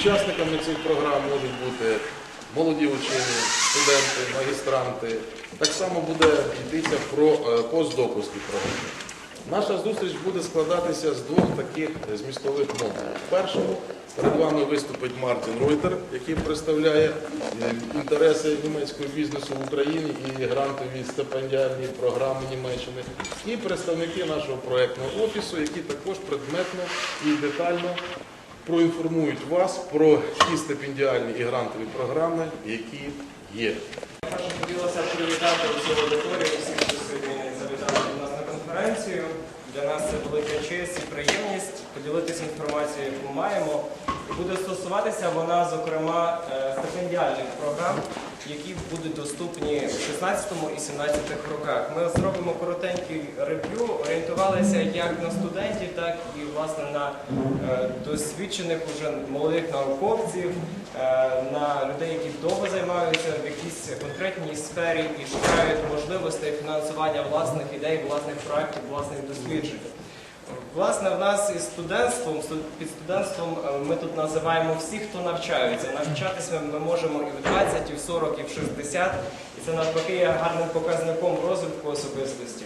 Учасниками цих програм можуть бути молоді учені, студенти, магістранти. Так само буде йтися про е, програми. Наша зустріч буде складатися з двох таких змістових модулів. В першому перед вами виступить Мартін Ройтер, який представляє е, інтереси німецького бізнесу в Україні і грантові стипендіальні програми Німеччини, і представники нашого проєктного офісу, які також предметно і детально проінформують вас про ті стипендіальні і грантові програми, які є. Перше хотілося привітати всю аудиторію, всіх, хто сьогодні завітали до нас на конференцію. Для нас це велика честь і приємність поділитися інформацією, яку маємо. І буде стосуватися вона, зокрема, е, стипендіальних програм, які будуть доступні в 16 і 17 роках. Ми зробимо коротенький рев'ю, орієнтувалися як на студентів, так і власне на е, досвідчених уже молодих науковців, е, на людей, які довго займаються в якійсь конкретній сфері і шукають можливостей фінансування власних ідей, власних проєктів, власних досліджень. Власне, в нас із студентством, під студентством е, ми тут називаємо всіх, хто навчаються. Навчатися ми можемо і в 20, і в 40, і в 60, і це навпаки є гарним показником розвитку особистості.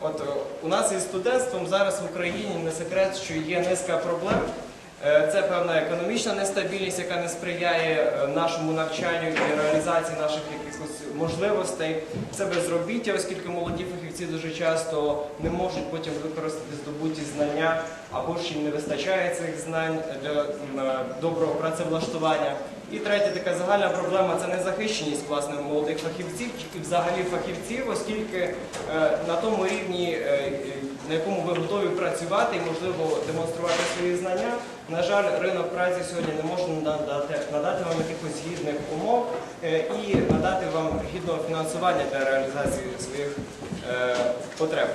От е, у нас із студентством зараз в Україні не секрет, що є низка проблем. Е, Це певна економічна нестабільність, яка не сприяє нашому навчанню і реалізації наших якихось можливостей. Це безробіття, оскільки молоді фахівці дуже часто не можуть потім використати здобуті знання або ж їм не вистачає цих знань для е, доброго працевлаштування. І третя така загальна проблема це незахищеність власне молодих фахівців і взагалі фахівців, оскільки е, на тому рівні, е, на якому ви готові працювати і можливо демонструвати свої знання, на жаль, ринок праці сьогодні не може надати, надати вам якихось гідних умов і надати вам гідного фінансування для реалізації своїх е, потреб.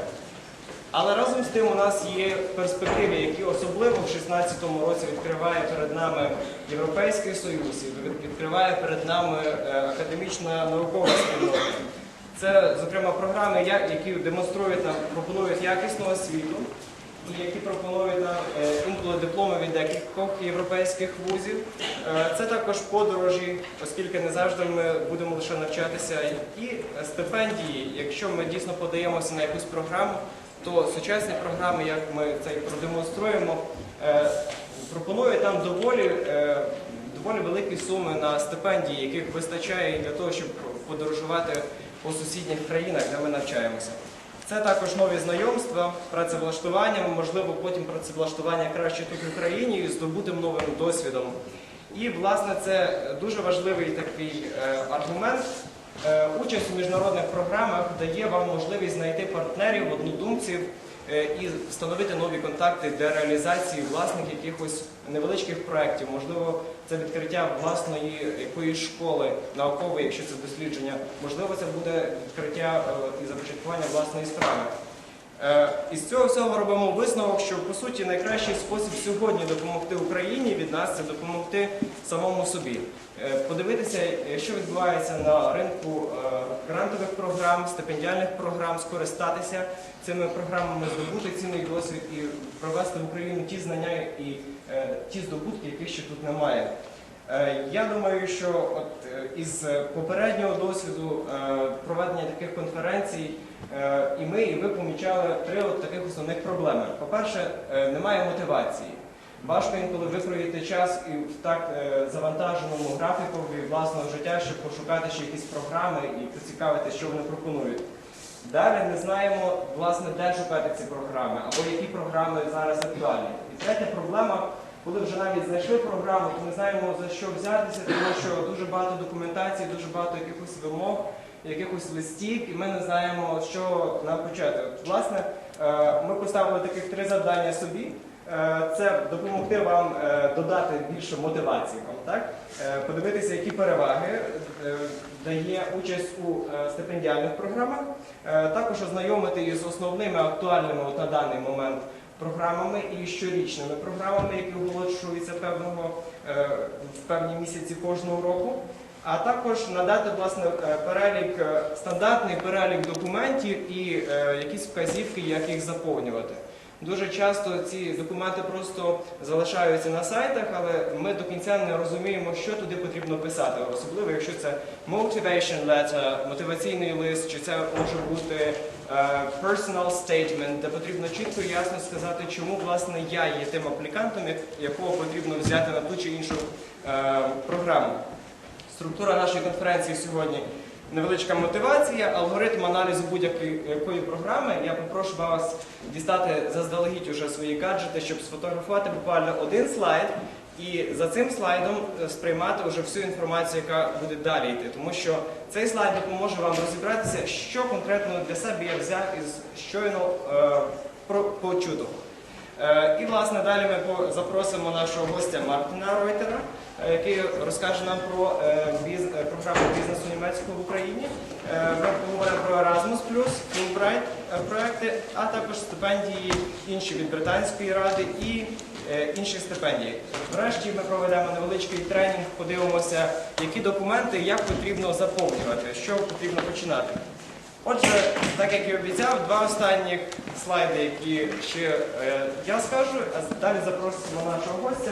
Але разом з тим у нас є перспективи, які особливо в 2016 році відкриває перед нами Європейський Союз, і відкриває перед нами е, академічна наукова спільнота. Це, зокрема, програми, які демонструють нам, пропонують якісну освіту, які пропонують нам е, інколи дипломи від декількох європейських вузів. Е, Це також подорожі, оскільки не завжди ми будемо лише навчатися, і е, стипендії, якщо ми дійсно подаємося на якусь програму, то сучасні програми, як ми це продемонструємо, пропонують нам доволі, доволі великі суми на стипендії, яких вистачає для того, щоб подорожувати по сусідніх країнах, де ми навчаємося. Це також нові знайомства, працевлаштування, можливо, потім працевлаштування краще тут в Україні і здобутим новим досвідом. І, власне, це дуже важливий такий е, аргумент. Е, Участь у міжнародних програмах дає вам можливість знайти партнерів, однодумців і встановити нові контакти для реалізації власних якихось невеличких проєктів. Можливо, це відкриття власної якоїсь школи наукової, якщо це дослідження. Можливо, це буде відкриття е, і започаткування власної справи. Е, Із цього всього робимо висновок, що по суті найкращий спосіб сьогодні допомогти Україні від нас це допомогти самому собі. Е, Подивитися, е, що відбувається на ринку е, грантових програм, стипендіальних програм, скористатися цими програмами, здобути цінний досвід і провести в Україну ті знання і ті здобутки, яких ще тут немає. Я думаю, що от із попереднього досвіду проведення таких конференцій і ми, і ви помічали три от таких основних проблеми. По-перше, немає мотивації. Важко інколи викроїти час і в так е, завантаженому графікові власного життя, щоб пошукати ще якісь програми і поцікавити, що вони пропонують. Далі не знаємо, власне, де шукати ці програми, або які програми зараз актуальні. І третя проблема, коли вже навіть знайшли програму, то не знаємо за що взятися, тому що дуже багато документації, дуже багато якихось вимог, якихось листів, і ми не знаємо, що нам почати. От, власне, е, ми поставили таких три завдання собі. Е, Це допомогти вам е, додати більше мотивації вам, так? Е, Подивитися, які переваги дає участь у стипендіальних програмах, також ознайомити із основними актуальними на даний момент програмами і щорічними програмами, які оголошуються певного в певні місяці кожного року. А також надати власне перелік, стандартний перелік документів і якісь вказівки, як їх заповнювати. Дуже часто ці документи просто залишаються на сайтах, але ми до кінця не розуміємо, що туди потрібно писати. Особливо, якщо це motivation letter, мотиваційний лист, чи це може бути е, personal statement, де потрібно чітко і ясно сказати, чому власне я є тим аплікантом, якого потрібно взяти на ту чи іншу е, програму. Структура нашої конференції сьогодні невеличка мотивація, алгоритм аналізу будь-якої якої програми. Я попрошу вас дістати заздалегідь уже свої гаджети, щоб сфотографувати буквально один слайд. І за цим слайдом е, сприймати вже всю інформацію, яка буде далі йти. Тому що цей слайд допоможе вам розібратися, що конкретно для себе я взяв із щойно е, почутого. Е, І, власне, далі ми запросимо нашого гостя Мартина Ройтера, е, який розкаже нам про е, біз- програму бізнесу німецького в Україні. Ми поговоримо про Erasmus+, Fulbright проекти, а також стипендії інші від Британської ради і інші стипендії. Врешті ми проведемо невеличкий тренінг, подивимося, які документи, як потрібно заповнювати, що потрібно починати. Отже, так як і обіцяв, два останніх слайди, які ще е, я скажу, а далі запросимо нашого гостя.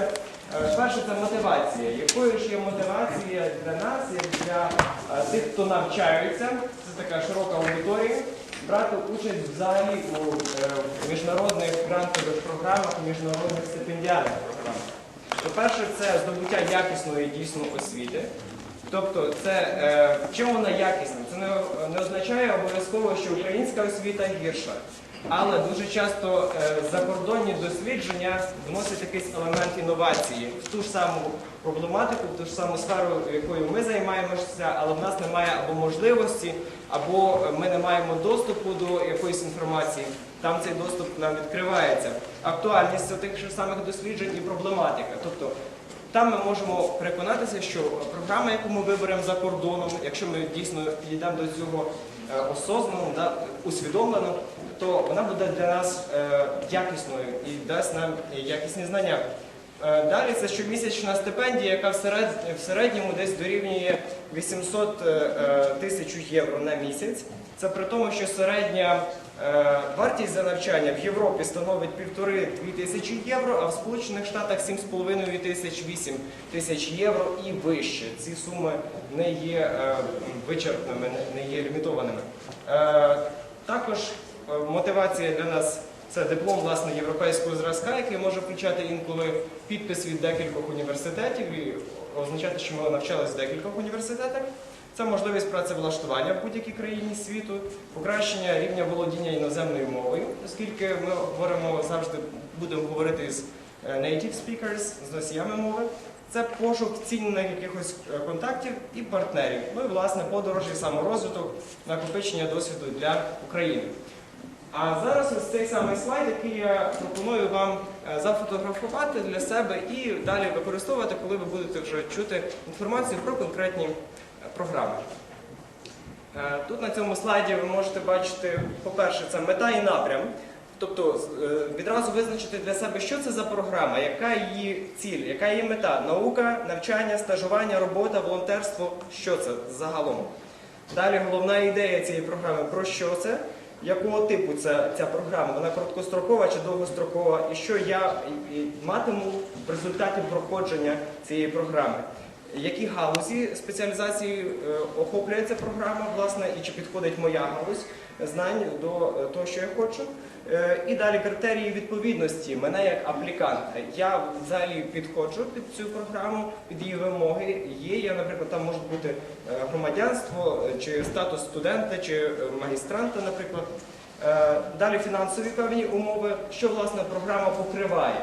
Е, перше це мотивація. Якою ж є мотивація для нас, як для е, тих, хто навчаються, це така широка аудиторія, брати участь взагалі у е, міжнародних грантових програмах, міжнародних стипендіальних програмах. По-перше, це здобуття якісної дійсно освіти. Тобто, це е, чим вона якісна? Це не, не означає обов'язково, що українська освіта гірша. Але дуже часто е, закордонні дослідження вносять якийсь елемент інновації в ту ж саму проблематику, в ту ж саму сферу, якою ми займаємося, але в нас немає або можливості, або ми не маємо доступу до якоїсь інформації. Там цей доступ нам відкривається. Актуальність тих ж самих досліджень і проблематика. Тобто там ми можемо переконатися, що програма, яку ми виберемо за кордоном, якщо ми дійсно підійдемо до цього е, осознано, да, усвідомлено, то вона буде для нас е, якісною і дасть нам якісні знання. Е, Далі це щомісячна стипендія, яка в серед- в середньому десь дорівнює 800 е, е, тисяч євро на місяць. Це при тому, що середня вартість за навчання в Європі становить 1,5-2 тисячі євро, а в Сполучених Штатах 7,5 тисяч 8 тисяч євро і вище. Ці суми не є е, вичерпними, не- є лімітованими. Е, Також е, мотивація для нас це диплом власне європейського зразка, який може включати інколи підпис від декількох університетів і означати, що ми навчалися в декількох університетах. Це можливість працевлаштування в будь-якій країні світу, покращення рівня володіння іноземною мовою, оскільки ми говоримо завжди будемо говорити з е, native speakers, з носіями мови. Це пошук цінних якихось е, контактів і партнерів. Ну і власне подорожі, саморозвиток, накопичення досвіду для України. А зараз ось цей самий слайд, який я пропоную вам е, зафотографувати для себе і далі використовувати, коли ви будете вже чути інформацію про конкретні програми. Е, Тут на цьому слайді ви можете бачити, по-перше, це мета і напрям. Тобто е, відразу визначити для себе, що це за програма, яка її ціль, яка її мета, наука, навчання, стажування, робота, волонтерство, що це загалом. Далі головна ідея цієї програми про що це, якого типу ця, ця програма, вона короткострокова чи довгострокова, і що я матиму в результаті проходження цієї програми. Які галузі спеціалізації е, охоплює ця програма, власне, і чи підходить моя галузь знань до е, того, що я хочу. Е, І далі критерії відповідності мене як апліканта. Я взагалі підходжу під цю програму, під її вимоги. Є я, наприклад, там може бути громадянство, чи статус студента, чи магістранта, наприклад. Далі фінансові певні умови, що власне програма покриває.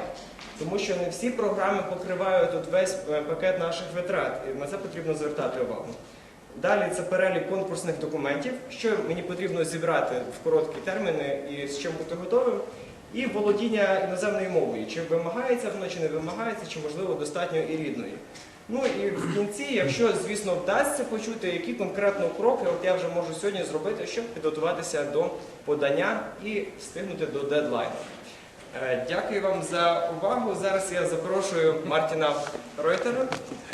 Тому що не всі програми покривають от весь е, пакет наших витрат, і на це потрібно звертати увагу. Далі це перелік конкурсних документів, що мені потрібно зібрати в короткі терміни і з чим бути готовим. І володіння іноземною мовою. Чи вимагається воно, чи не вимагається, чи можливо достатньо і рідної. Ну і в кінці, якщо, звісно, вдасться почути, які конкретно кроки, от я вже можу сьогодні зробити, щоб підготуватися до подання і встигнути до дедлайну. Е, Дякую вам за увагу. Зараз я запрошую Мартіна Ройтера,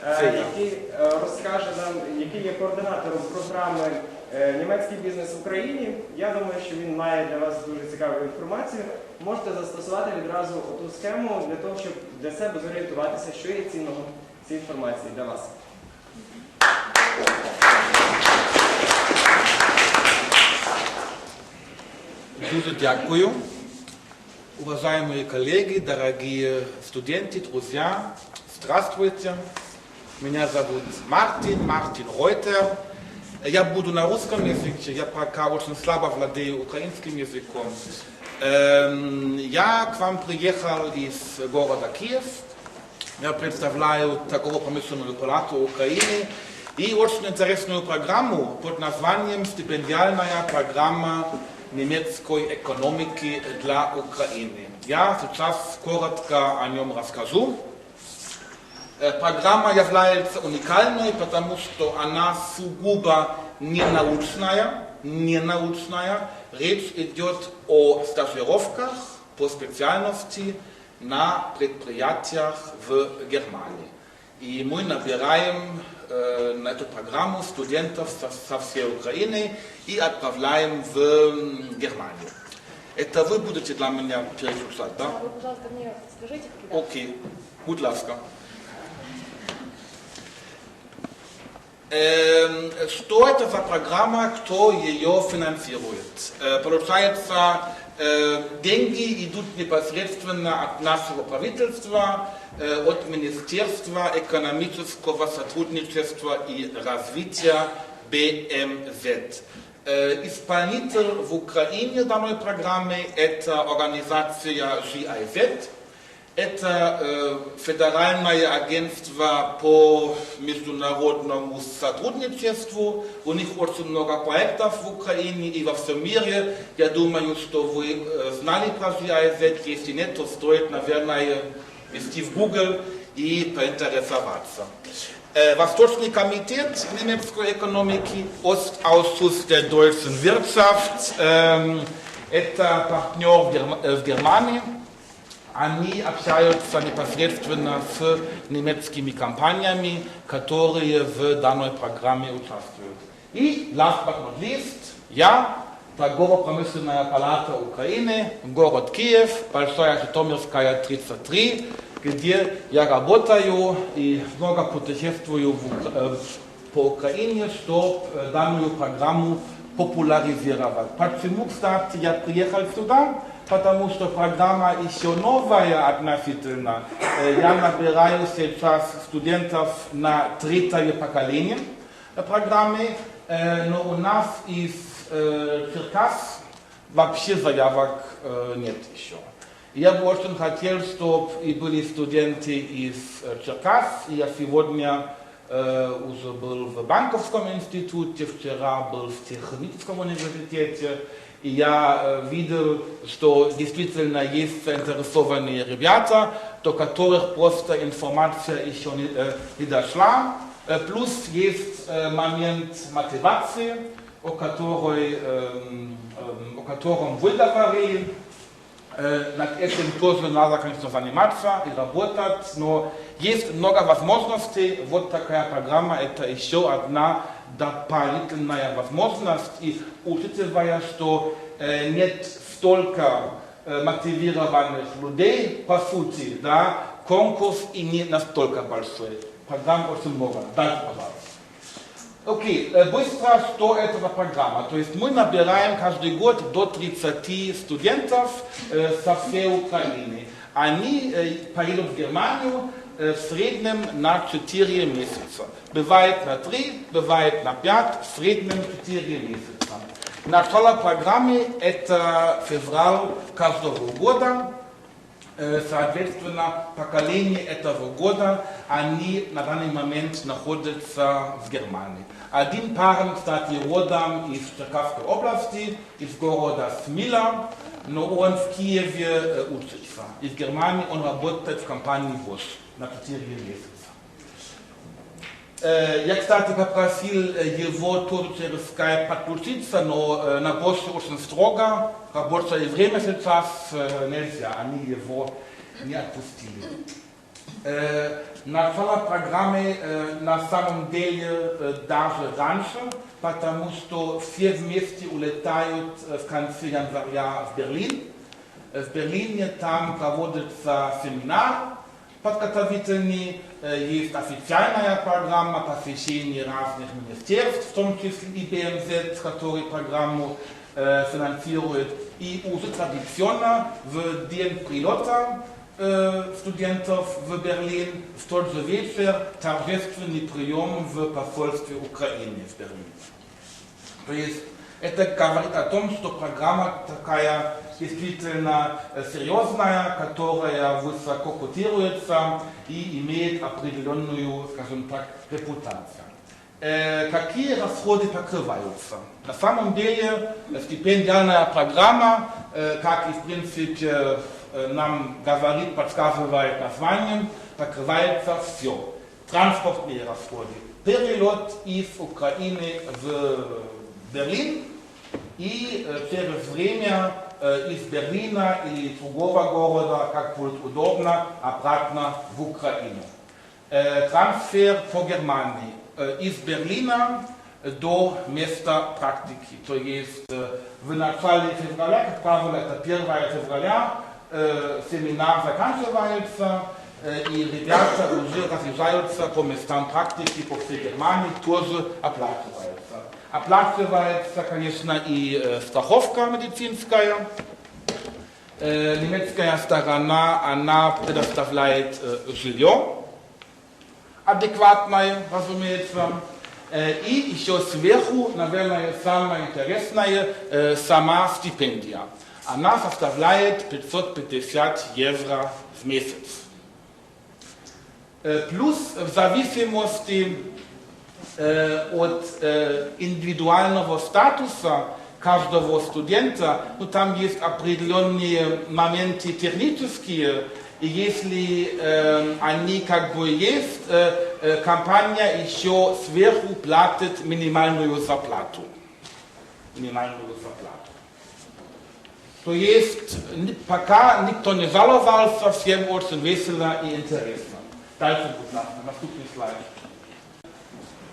е, який е, розкаже нам, який є координатором програми Німецький бізнес в Україні. Я думаю, що він має для вас дуже цікаву інформацію. Можете застосувати відразу оту схему для того, щоб для себе зорієнтуватися, що є цінного цій інформації для вас. Дуже дякую. Уважаемые коллеги, дорогие студенты, друзья, здравствуйте. Меня зовут Мартин, Мартин Реутер. Я буду на русском языке, я пока очень слабо владею украинским языком. Эм, Я к вам приехал из города Киев. Я представляю торгово-промышленную палату Украины и очень интересную программу под названием «Стипендиальная программа немецкой экономики для Украины». Я сейчас коротко о нем расскажу. Э, Программа является уникальной, потому что она сугубо не научная, не научная. Речь идет о стажировках по специальности на предприятиях в Германии. И мы набираем э, на эту программу студентов со, со всей Украины и отправляем в м, Германию. Это вы будете для меня переключать, да? А Вы, пожалуйста, мне скажите, когда Окей, будь ласка. Эм, Что это за программа, кто ее финансирует? Э, Получается, э, деньги идут непосредственно от нашего правительства, э, от Министерства экономического сотрудничества и развития БМЗ. Э, Исполнитель в Украине данной программы – это организация GIZ, это э, Федеральное агентство по международному сотрудничеству. У них очень много проектов в Украине и во всем мире. Я думаю, что вы э, знали про GIZ. Если нет, то стоит, наверное, ввести в Google и поинтересоваться. Äh, Восточный комитет немецкой экономики, Ostausschuss der deutschen Wirtschaft, ähm, это партнер в Герма- э, в Германии. Они общаются непосредственно с немецкими компаниями, которые в данной программе участвуют. И, last but not least, я, торгово-промышленная палата Украины, город Киев, Большая Житомирская, 33, где я работаю и много путешествую в Укра- э, по Украине, чтобы данную программу популяризировать. Почему, кстати, я приехал сюда? Потому что программа еще новая относительно. Э, Я набираю сейчас студентов на третье поколение э, программы, э, но у нас из э, Черкас вообще заявок э, нет еще. Я бы очень хотел, чтобы и были студенты из э, Черкас. И Я сегодня э, уже был в Банковском институте, вчера был в Техническом университете. И я э, видел, что действительно есть заинтересованные ребята, до которых просто информация еще не, э, не дошла. Э, Плюс есть э, момент мотивации, О, которой, о котором вы говорили. Над этим тоже надо, конечно, заниматься и работать, но есть много возможностей. Вот такая программа – это еще одна дополнительная возможность. И учитывая, что нет столько мотивированных людей, по сути, да, конкурс и не настолько большой. Программ очень много. Дальше, пожалуйста. Окей, э, быстро, что это за программа? То есть мы набираем каждый год до 30 студентов э, со всей Украины. Они э, поедут в Германию э, в среднем на 4 месяца. Бывает на 3, бывает на 5, в среднем 4 месяца. Начало программы это февраль каждого года. Э, Соответственно, поколение этого года, они на данный момент находятся в Германии. Один парень, кстати, родом из Черкасской области, из города Смила, но он в Киеве э, учится. И в Германии он работает в компании Bosch на 4 месяца. Э, Я, кстати, попросил э, его тоже через Skype подключиться, но э, на Bosch очень строго. Рабочее время сейчас э, нельзя, они его не отпустили. Э, Начало программы э, на самом деле э, даже раньше, потому что все вместе улетают э, в конце января в Берлин. Э, В Берлине там проводится семинар подготовительный, есть официальная программа посещения разных министерств, в том числе и БМЗ, который программу э, финансирует. И уже традиционно в день прилета э, студентов в Берлин в тот же вечер торжественный прием в посольстве Украины в Берлине. То есть это говорит о том, что программа такая действительно э, серьезная, которая высоко котируется и имеет определенную, скажем так, репутацию. Э, Какие расходы покрываются? На самом деле э, стипендиальная программа, как и в принципе нам говорит, подсказывает названием, покрывается все. Транспортные расходы, перелет из Украины в Берлин и э, через время э, из Берлина или из другого города, как будет удобно, обратно в Украину. Э, Трансфер по Германии э, из Берлина до места практики. То есть э, в начале февраля, как правило, это 1 февраля, э, семинар заканчивается, э, и ребята уже разъезжаются по местам практики по всей Германии, тоже оплачивается. Оплачивается, конечно, и э, страховка медицинская. Э, немецкая сторона, она предоставляет э, жилье, адекватное, разумеется. Э, И еще сверху, наверное, самое интересное, э, сама стипендия. Она составляет 550 евро в месяц. Э, Плюс в зависимости э, от э, индивидуального статуса каждого студента, ну, там есть определенные моменты технические, и если э, они как бы есть, э, э, компания еще сверху платит минимальную зарплату. Минимальную зарплату. То есть ни- пока никто не жаловался, всем очень весело и интересно. Дальше, будь ласка, наступный слайд.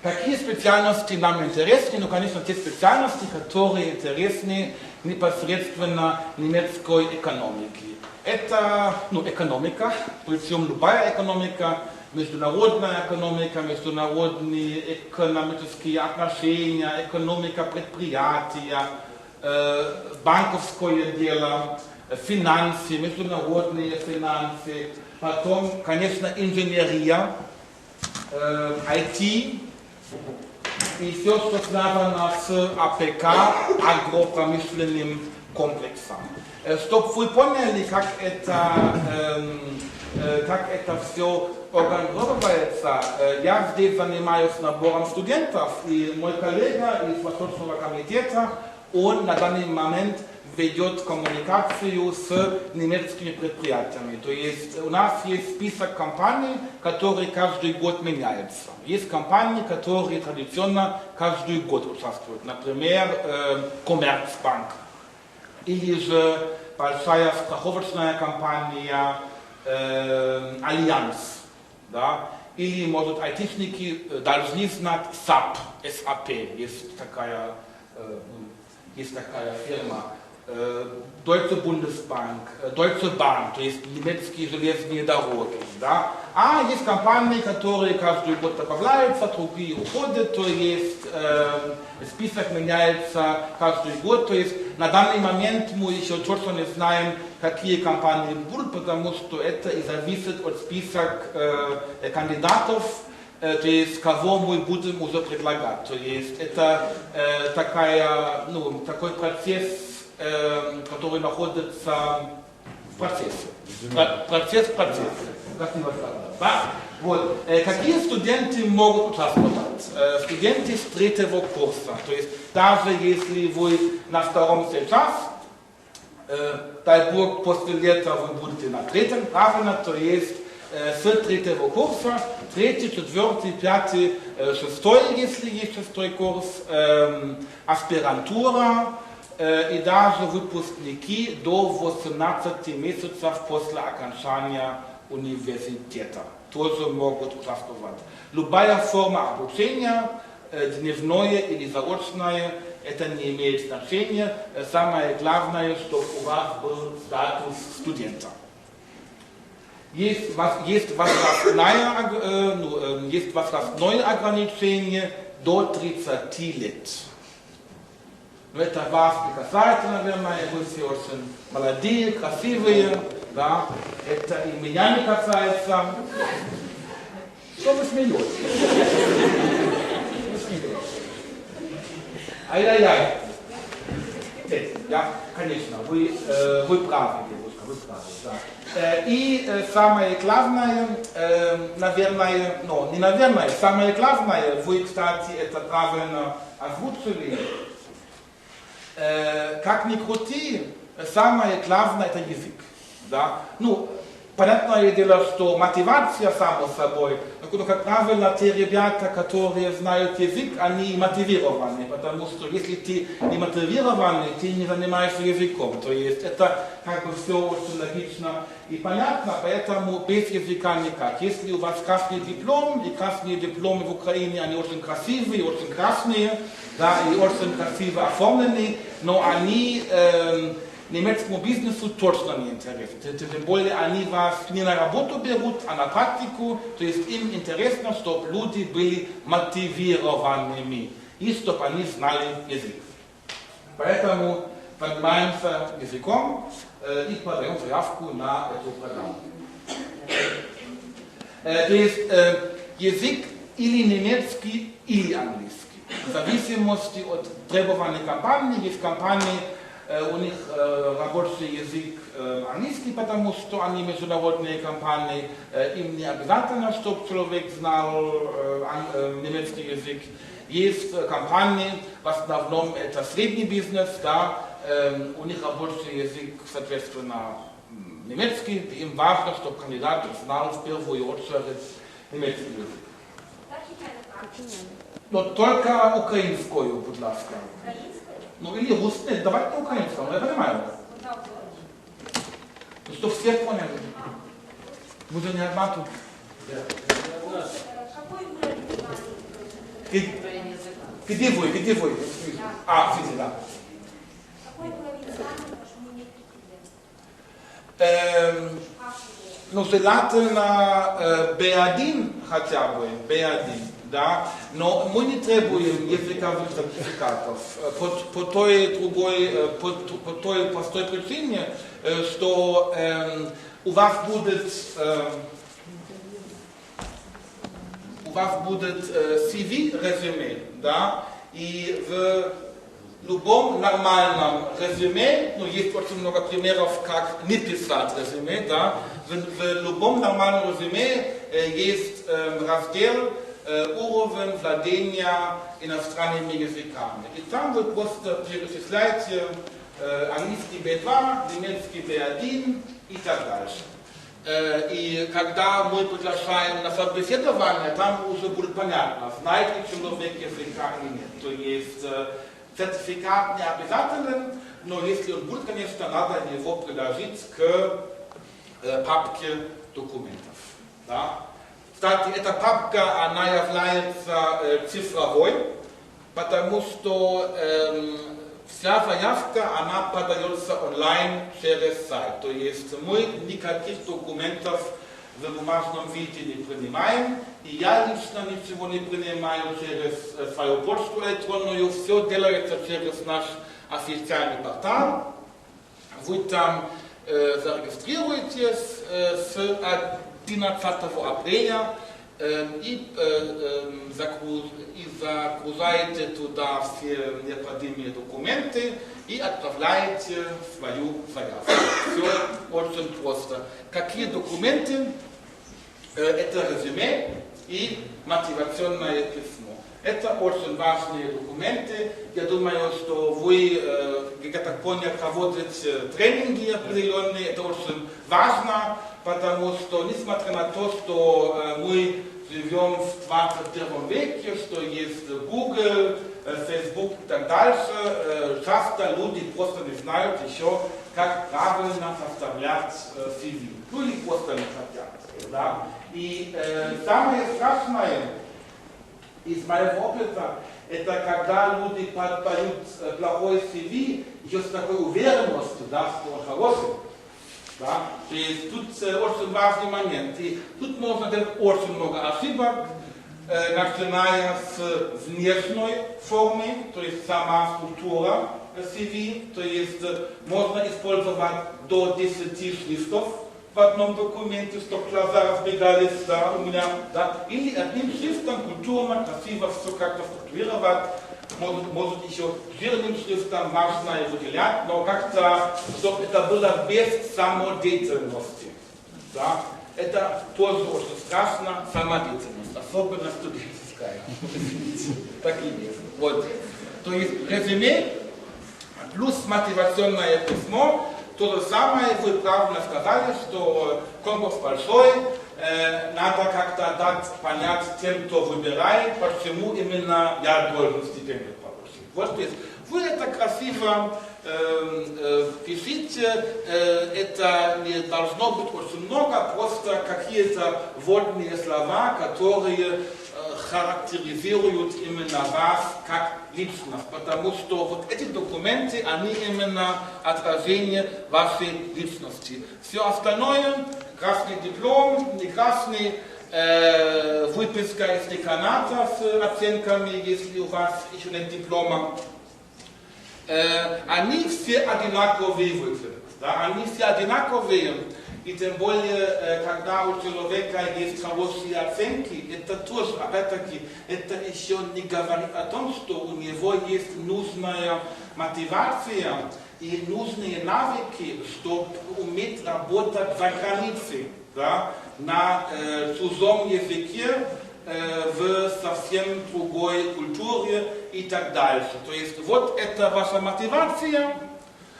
Какие специальности нам интересны? Ну, конечно, те специальности, которые интересны непосредственно немецкой экономике. Это ну, экономика, причем любая экономика, международная экономика, международные экономические отношения, экономика предприятия, э, банковское дело, э, финансы, международные финансы, потом, конечно, инженерия, э, IT, и все, что связано с АПК, агропромышленным комплексом. Э, Чтоб вы поняли, как это, эм, э, как это все организовывается, э, я здесь занимаюсь набором студентов, и мой коллега из Восточного комитета, он на данный момент ведет коммуникацию с немецкими предприятиями. То есть у нас есть список компаний, которые каждый год меняются. Есть компании, которые традиционно каждый год участвуют. Например, э, Коммерцбанк. Или же большая страховочная компания э, Альянс. Да? Или, может, айтишники э, должны знать SAP, SAP. Есть такая, э, есть такая фирма. Э, Deutsche Bundesbank, э, Deutsche Bahn, то есть немецкие железные дороги. Да? А есть компании, которые каждый год добавляются, другие уходят, то есть э, список меняется каждый год. То есть на данный момент мы еще точно не знаем, какие компании будут, потому что это и зависит от список э, кандидатов, э, то есть кого мы будем уже предлагать. То есть это э, такая, ну, такой процесс, который находится в процессе. Про- процесс в процессе. Красиво сказано. Да? Вот. Э, какие студенты могут участвовать? Э, студенты с третьего курса. То есть даже если вы на втором сейчас, Э, дай Бог, после лета вы будете на третьем, правильно, то есть э, с третьего курса, третий, четвертый, пятый, э, шестой, если есть шестой курс, эм, аспирантура э, и даже выпускники до 18 месяцев после окончания университета тоже могут участвовать. Любая форма обучения, э, дневное или заочное, это не имеет значения. Э, Самое главное, что у вас был статус студента. Есть, was- есть возрастная, ог- э, ну, э, есть возрастное ограничение до 30 лет. Это не касается, наверное, все очень молодые, красивые, да, это и меня не касается. Что вы смеетесь? Вы. Ай-яй-яй. Э, Ja, конечно, вы, э, вы правы, девушка, вы правы, да. Э, И самое главное, наверное, ну, не наверное, самое главное, вы, кстати, это правильно озвучили, как ни крути, самое главное это язык. Да? Ну, понятное дело, что мотивация, само собой, но, как правило, те ребята, которые знают язык, они мотивированы, потому что если ты не мотивированный, ты не занимаешься языком. То есть это как бы все очень логично и понятно, поэтому без языка никак. Если у вас красный диплом, и красные дипломы в Украине, они очень красивые, очень красные, да, и очень красиво оформлены, но они эм, немецкому бизнесу точно не интересны. Т- Тем более они вас не на работу берут, а на практику, то есть им интересно, чтобы люди были мотивированными и чтобы они знали язык. Поэтому занимаемся языком э, и подаем заявку на эту программу. Э, То есть э, язык или немецкий, или английский. В зависимости от требований компании, есть компании, э, у них э, рабочий язык э, английский, потому что они международные компании, э, им не обязательно, чтобы человек знал э, э, немецкий язык. Есть э, компании, в основном это средний бизнес, да, э, у них рабочий язык, соответственно, немецкий, им важно, чтобы кандидат знал в первую очередь немецкий язык. Но только украинскую, будь ласка. Ну или русский, нет, давайте украинскую, я понимаю. Ну что все поняли. Мы же не одна тут. Где, где вы, где вы? А, в Физе, да. Какой уровень знаний, потому что мы не Эм, ну, желательно э, B1 хотя бы, B1, да, но мы не требуем языковых сертификатов э, по, по той другой, э, по, по той простой причине, э, что эм, у вас будет эм, у вас будет э, CV резюме, да, и в любом нормальном резюме, ну, есть очень много примеров, как не писать резюме, да, в, в любом нормальном резюме э, есть э, раздел э, уровень владения иностранными языками. И там вы просто перечисляете э, английский B2, немецкий B1 и так дальше. Э, И когда мы приглашаем на собеседование, там уже будет понятно, знает ли человек языка или нет. То есть э, сертификат не обязателен, но если он будет, конечно, надо его приложить к э, папке документов. Да? Кстати, эта папка, она является э, цифровой, потому что эм, вся заявка, она подается онлайн через сайт. То есть мы никаких документов в бумажном виде не принимаем, и я лично ничего не принимаю через э, свою почту электронную, все делается через наш официальный портал. Вы там э, зарегистрируетесь э, с 11 апреля и, и туда все необходимые документы и отправляете свою заявку. Все очень просто. Какие документы? Это резюме и мотивационное письмо. Это очень важные документы. Я думаю, что вы, как я так понял, проводите тренинги определенные. Это очень важно, потому что, несмотря на то, что э, мы живем в 21 веке, что есть Google, э, Facebook и так дальше, э, часто люди просто не знают еще, как правильно составлять CV. Ну или просто не хотят. Да? И э, самое страшное, из моего опыта, это когда люди под- поют э, плохой CV, еще с такой уверенностью, да, что он хороший. Да? Есть тут очень важный момент. И тут можно делать очень много ошибок, начиная с внешней формы, то есть сама структура CV, то есть можно использовать до 10 шрифтов в одном документе, чтобы глаза разбегались, да, у меня, да, или одним шрифтом культурно, красиво все как-то структурировать, может, может еще жирным шрифтом важно выделять, но как-то, чтобы это было без самодеятельности. Да? Это тоже очень страшно, самодеятельность, особенно студенческая. Так и есть. Вот. То есть резюме плюс мотивационное письмо. То же самое, вы правильно сказали, что конкурс большой, надо как-то дать понять тем, кто выбирает, почему именно я должен стипендию получить. Вот есть вы это красиво э, э, пишите, э, это не должно быть очень много, просто какие-то вводные слова, которые э, характеризируют именно вас как личность, потому что вот эти документы, они именно отражение вашей личности. Все остальное, красный диплом, не красный, э, выписка из деканата с оценками, если у вас еще нет диплома, э, они все одинаковые выглядят. Да? Они все одинаковые. И тем более, э, когда у человека есть хорошие оценки, это тоже, опять-таки, это еще не говорит о том, что у него есть нужная мотивация и нужные навыки, чтобы уметь работать за границей, да, на э, чужом языке, э, в совсем другой культуре и так дальше. То есть вот это ваша мотивация,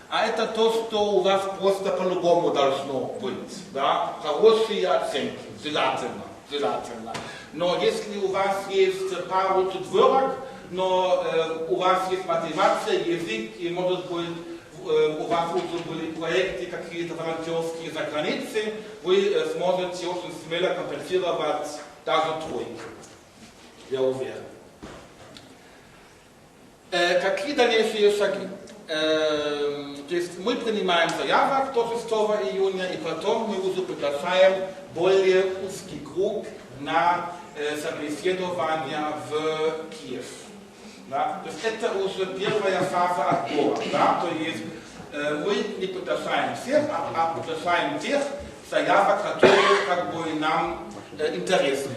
а это то, что у вас просто по-любому должно быть. Да? Хорошие оценки, желательно, желательно. Но если у вас есть пару четверок, но э, у вас есть мотивация, язык, и может быть э, у вас уже были проекты какие-то волонтерские за границей, вы э, сможете очень смело компенсировать даже тройку. Я уверен. Э, какие дальнейшие шаги? Э, то есть мы принимаем заявок до 6 июня, и потом мы уже приглашаем более узкий круг на э, собеседование в Киев. Да? То есть это уже первая фаза отбора. Да? То есть э, мы не приглашаем всех, а, а приглашаем тех заявок, которые как бы нам э, интересны.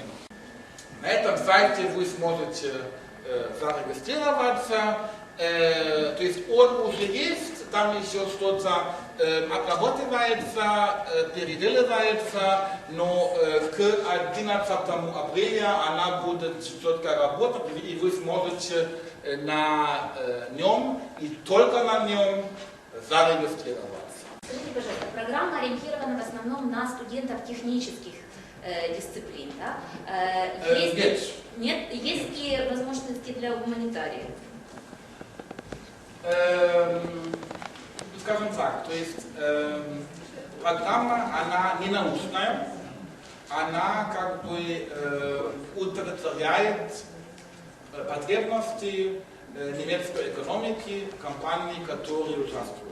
На этом сайте вы сможете э, зарегистрироваться. Э, то есть он уже есть, там еще что-то э, обрабатывается, э, переделывается, но э, к 11 апреля она будет четко работать, и вы сможете э, на э, нем и только на нем зарегистрироваться. Скажите, пожалуйста, программа ориентирована в основном на студентов технических э, дисциплин, да? Э, Э, есть, нет. нет? Есть ли возможности для гуманитариев? Эм, скажем так, то есть эм, программа, она не научная, она как бы э, удовлетворяет э, потребности э, немецкой экономики, компаний, которые участвуют.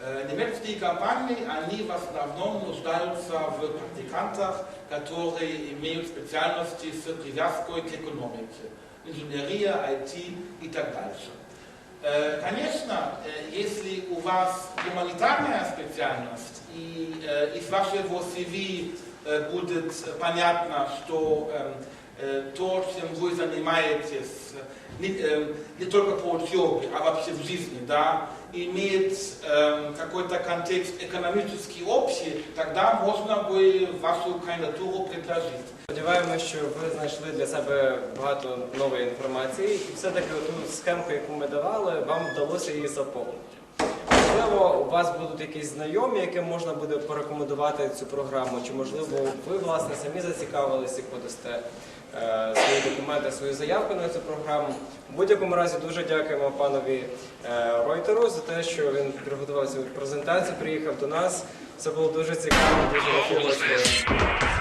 Э, Немецкие компании, они в основном нуждаются в практикантах, которые имеют специальности с привязкой к экономике. Инженерия, IT и так дальше. Э, Конечно, э, если у вас гуманитарная специальность и э, из вашего CV будет понятно, что эм, то, чем вы занимаетесь, не, э, не только по учебе, а вообще в жизни, да, имеет эм, какой-то контекст экономический общий, тогда можно бы вашу кандидатуру предложить. Сподіваємося, що ви знайшли для себе багато нової інформації, і все-таки ту схемку, яку ми давали, вам вдалося її заповнити. Можливо, у вас будуть якісь знайомі, яким можна буде порекомендувати цю програму, чи можливо ви власне самі зацікавилися і подасте е, свої документи, свою заявку на цю програму. В будь-якому разі дуже дякуємо панові е, Ройтеру за те, що він приготував цю презентацію, приїхав до нас. Це було дуже цікаво, дуже ефірно.